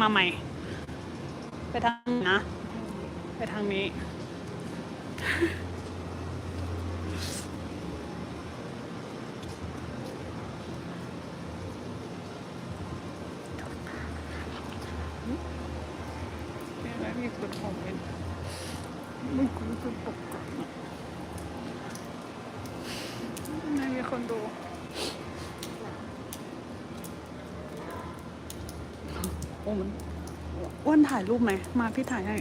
มาใหม่ ไปทางนะ ไปทางนี้นี่อะไรมีคนคอมเมนต์มึงคุณคือปกติไม่มีคนดู อ้มันอ้วนถ่ายรูปไหม มาพี่ถ่ายให้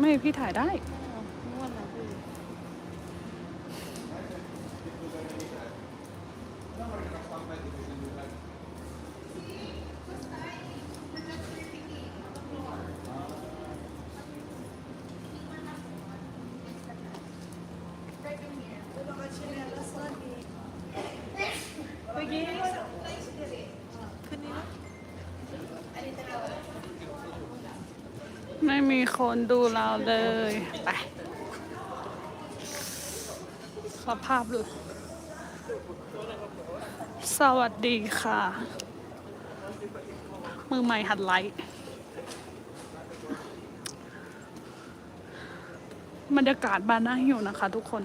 ไม่พี่ถ่ายได้นะพี่ ไม่มีคนดูเราเลย ไป สภาพดูสวัสดีค่ะ มือใหม่หัดไลท์บรรยากาศบานน่าหิวนะคะทุกคน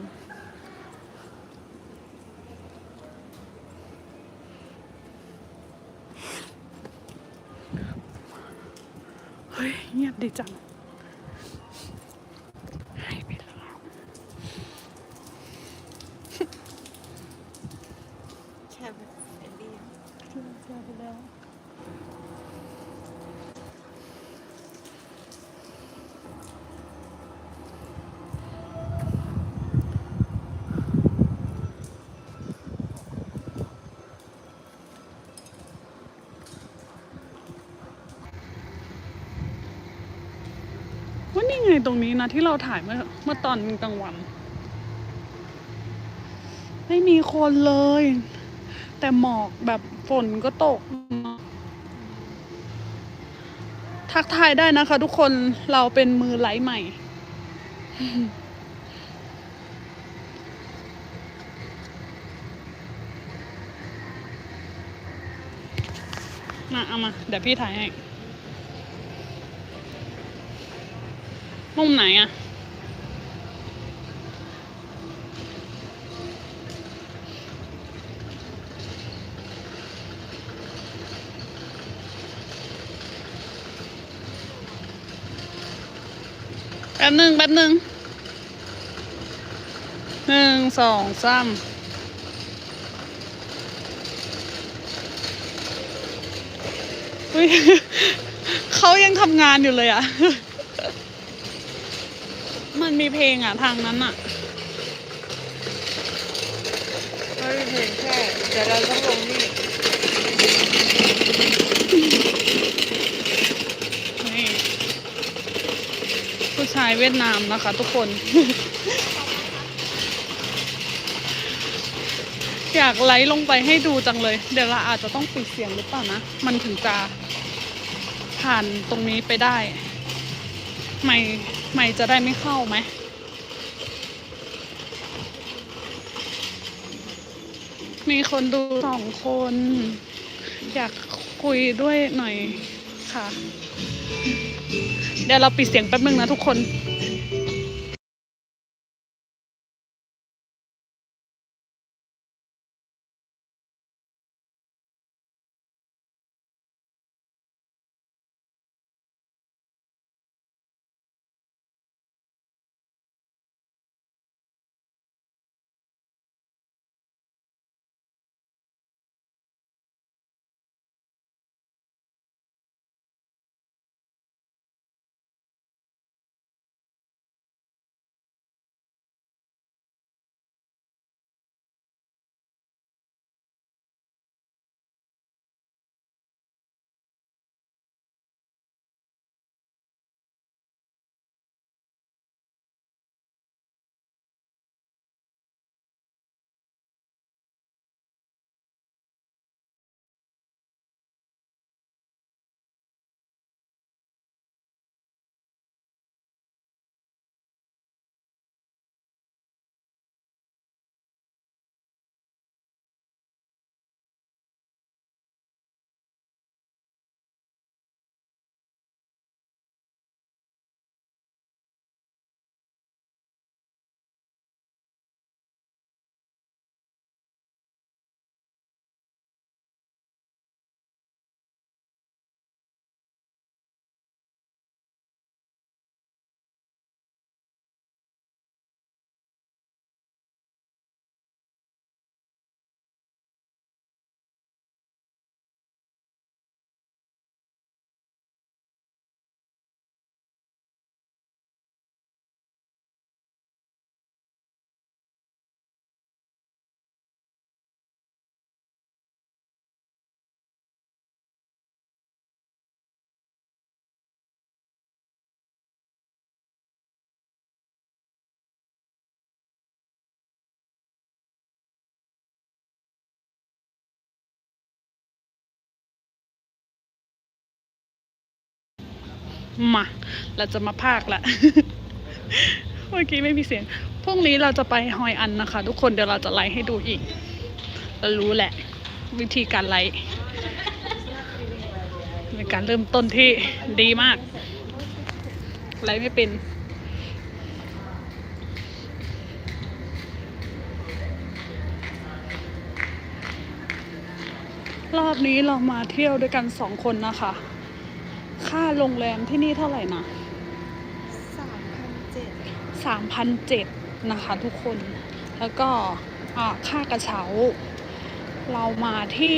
เฮ้ยเงียบดีจังหายไปแล้ว แค่แบบเอ็นดี้ เจอไปแล้ว ว่านี่ไงตรงนี้นะที่เราถ่ายเมื่อเมื่อตอนกลางวัน ไม่มีคนเลย แต่หมอกแบบฝนก็ตก ทักทายได้นะคะทุกคนเราเป็นมือไลฟ์ใหม่มาเอามา เดี๋ยวพี่ถ่ายให้ มุมไหนอะแป๊บหนึ่งแป๊บหนึ่งหนึ่งสองสามอุ๊ยเขายังทำงานอยู่เลยอะ มันมีเพลงอะทางนั้นอะไม่มีเพลงแค่เดี๋ยวเราต้องลงนี่นี่ผู้ชายเวียดนามนะคะทุกคน อยากไลฟ์ลงไปให้ดูจังเลย เดี๋ยวเราอาจจะต้องปิดเสียงหรือเปล่านะ มันถึงจะผ่านตรงนี้ไปได้ ไม่ไม่จะได้ไม่เข้าไหมมีคนดูสองคน อยากคุยด้วยหน่อยค่ะ เดี๋ยวเราปิดเสียงแป๊บนึงนะทุกคน มา เราจะมาพากละ เมื่อกี้ไม่มีเสียง พรุ่งนี้เราจะไปฮอยอันนะคะ ทุกคนเดี๋ยวเราจะไลฟ์ให้ดูอีก เรารู้แหละ วิธีการไลฟ์เป็นการเริ่มต้นที่ดีมาก ไลฟ์ไม่เป็นรอบนี้เรามาเที่ยวด้วยกันสองคนนะคะ ค่าโรงแรมที่นี่เท่าไหร่นะสามพันเจ็ดสามพันเจ็ดนะคะทุกคน แล้วก็อ่าค่ากระเช้า เรามาที่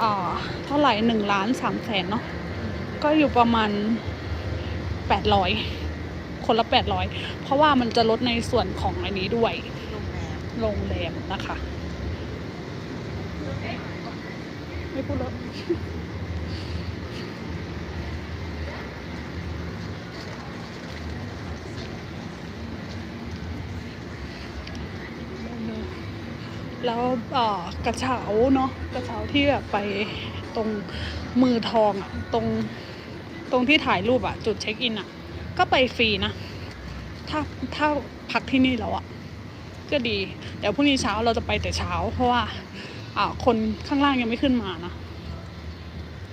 อ่าเท่าไหร่หนึ่งล้านสามแสนเนาะ ก็อยู่ประมาณแปดร้อยคนละแปดร้อยเพราะว่ามันจะลดในส่วนของอันนี้ด้วย โรงแรมโรงแรมนะคะ ไม่พูดแล้ว แล้วเอ่อกระเช้าเนาะกระเช้าที่แบบไปตรงมือทองอะตรงตรงที่ถ่ายรูปอะจุดเช็คอินอะก็ไปฟรีนะ ถ้าถ้าพักที่นี่แล้วอะก็ดีเดี๋ยวพรุ่งนี้เช้าเราจะไปแต่เช้า เพราะว่าอ่าคนข้างล่างยังไม่ขึ้นมานะ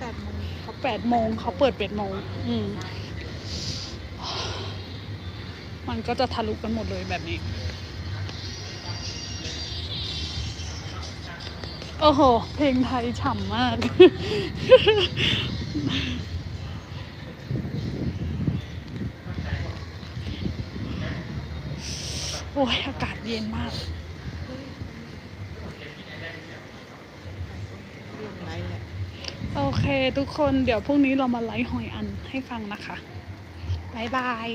แปดโมงเขาแปดโมงเขาเปิดแปดโมงอืมมันก็จะทะลุกันหมดเลยแบบนี้ โอ้โห เพลงไทยฉ่ำมาก โอ้ย อากาศเย็นมาก โอเคทุกคนเดี๋ยวพรุ่งนี้เรามาไลฟ์หอยอันให้ฟังนะคะ บ๊ายบาย